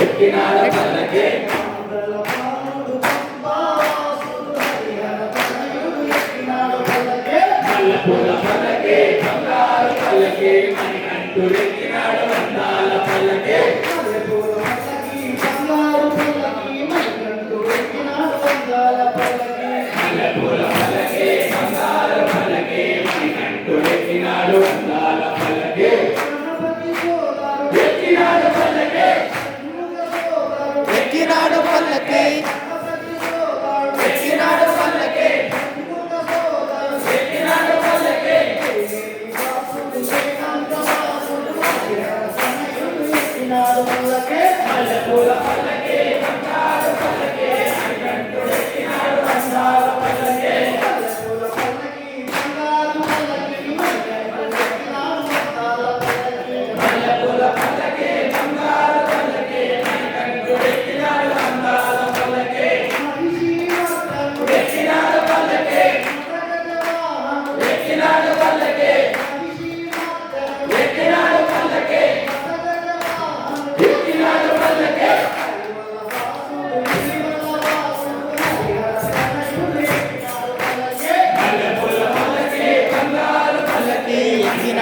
ఎక్కినాడు పల్లకి మల్లెపూల పల్లకి బంగారు పల్లకి మణికంఠుడు ఎక్కినాడు అందాల పల్లకి మల్లెపూల పల్లకి బంగారు పల్లకి మణికంఠుడు ఎక్కినాడు మల్లెపూల పల్లకి బంగారు పల్లకి.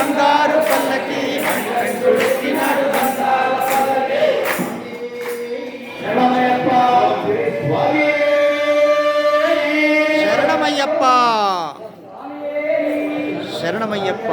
పల్లకి బంగారు పల్లకి మణికంఠుడు ఎక్కినాడు అందాల పల్లకి శరణమయ్యప్ప శరణమయ్యప్ప